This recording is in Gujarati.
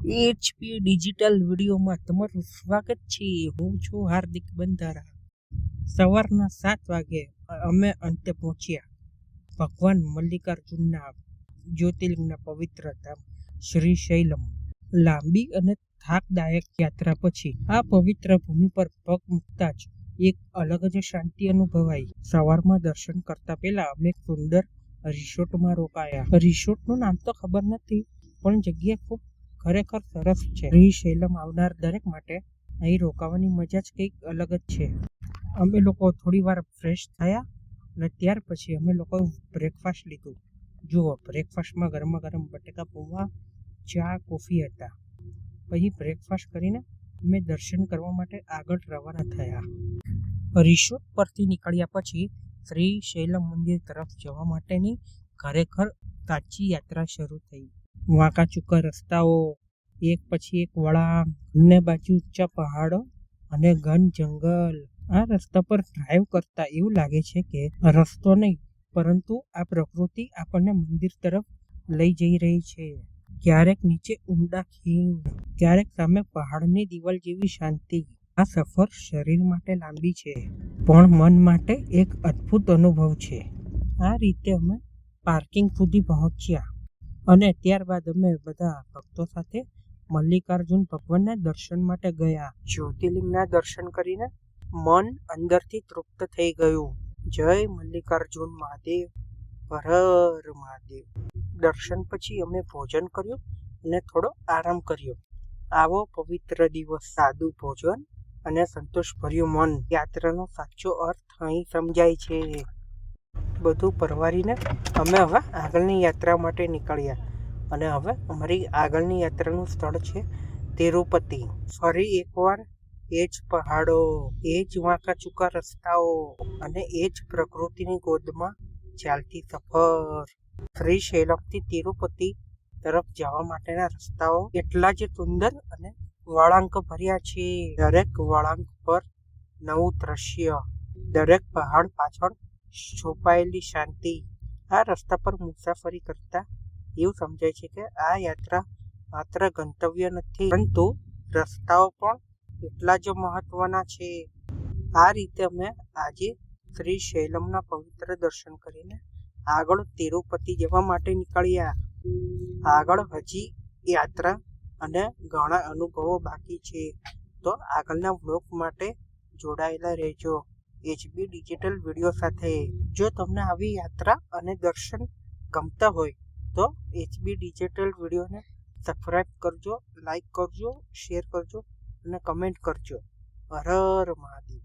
એચપી ડિજિટલ વિડીયોમાં તમારું સ્વાગત છે. હું છું હાર્દિક બંધારા. સવારના સાત વાગે અમે અંતે પહોંચ્યા. ભગવાન મલ્લિકાર્જુનના જ્યોતિર્લિંગના પવિત્ર ધામ શ્રી શૈલમ. લાંબી અને થાકદાયક યાત્રા પછી આ પવિત્ર ભૂમિ પર પગ મૂકતા જ એક અલગ જ શાંતિ અનુભવાઈ. સવારમાં દર્શન કરતા પહેલા અમે સુંદર રિસોર્ટમાં રોકાયા. રિસોર્ટનું નામ તો ખબર નથી, પણ જગ્યા ખૂબ ખરેખર સરસ છે. શૈલમ આવનાર દરેક માટે અહીં રોકાવાની મજા જ કંઈક અલગ જ છે. અમે લોકો થોડી વાર ફ્રેશ થયા અને ત્યાર પછી અમે લોકો બ્રેકફાસ્ટ લીધું. જુઓ બ્રેકફાસ્ટમાં ગરમા ગરમ બટેકા પૌવા, ચા, કોફી હતા. પછી બ્રેકફાસ્ટ કરીને અમે દર્શન કરવા માટે આગળ રવાના થયા. રિસોર્ટ પરથી નીકળ્યા પછી શ્રી શૈલમ મંદિર તરફ જવા માટેની ખરેખર કાચી યાત્રા શરૂ થઈ. વાંકા ચૂકા રસ્તાઓ, એક પછી એક વળાંક, બંને બાજુ ઊંચા પહાડો અને ઘન જંગલ. આ રસ્તા પર ડ્રાઈવ કરતા એવું લાગે છે કે રસ્તો નહીં, પરંતુ આ પ્રકૃતિ આપણને મંદિર તરફ લઈ જઈ રહી છે. ક્યારેક નીચે ઊંડા ખીણ, ક્યારેક સામે પહાડની દિવાલ જેવી શાંતિ. આ સફર શરીર માટે લાંબી છે, પણ મન માટે એક અદ્ભુત અનુભવ છે. આ રીતે અમે પાર્કિંગ સુધી પહોંચ્યા. અને ત્યારબાદ અમે બધા ભક્તો સાથે મલ્લિકાર્જુન ભગવાનના દર્શન માટે ગયા. જ્યોતિર્લિંગના દર્શન કરીને મન અંદરથી તૃપ્ત થઈ ગયું. જય મલ્લિકાર્જુન મહાદેવ. હર મહાદેવ. દર્શન પછી અમે ભોજન કર્યું અને થોડો આરામ કર્યો. આવો પવિત્ર દિવસ, સાદું ભોજન અને સંતોષભર્યું મન. યાત્રાનો સાચો અર્થ અહીં સમજાય છે. બધું પરવારીને અમે હવે આગળની યાત્રા માટે નીકળ્યા. અને હવે અમારી આગળની યાત્રાનું સ્થળ છે તિરુપતિ. ફરી એકવાર એ જ પહાડો, એ જ વાંકા ચૂકા રસ્તાઓ અને એ જ પ્રકૃતિની ગોદમાં ચાલતી સફર. શ્રી શૈલમથી તિરુપતિ તરફ જવા માટેના રસ્તાઓ એટલા જ સુંદર અને વળાંક ભર્યા છે. દરેક વળાંક પર નવું દ્રશ્ય. દરેક પહાડ પાછળ છુપાયેલી શાંતિ. આ રસ્તા પર મુસાફરી કરતા એવું સમજાય છે કે આ યાત્રા માત્ર ગંતવ્ય નથી, પરંતુ રસ્તાઓ પણ એટલા જ મહત્વના છે. આ રીતે અમે આજે શ્રી શૈલમના પવિત્ર દર્શન કરીને આગળ તિરુપતિ જવા માટે નીકળ્યા. આગળ હજી યાત્રા અને ઘણા અનુભવો બાકી છે. તો આગળના વ્લોગ માટે જોડાયેલા રહેજો. એચબી ડિજિટલ વીડિયો સાથે જો તમને આવી યાત્રા અને દર્શન ગમતા હોય, તો એચબી ડિજિટલ વિડીયોને સબસ્ક્રાઈબ કરજો લાઈક કરજો શેર કરજો અને કમેન્ટ કરજો. હર મહાદેવ.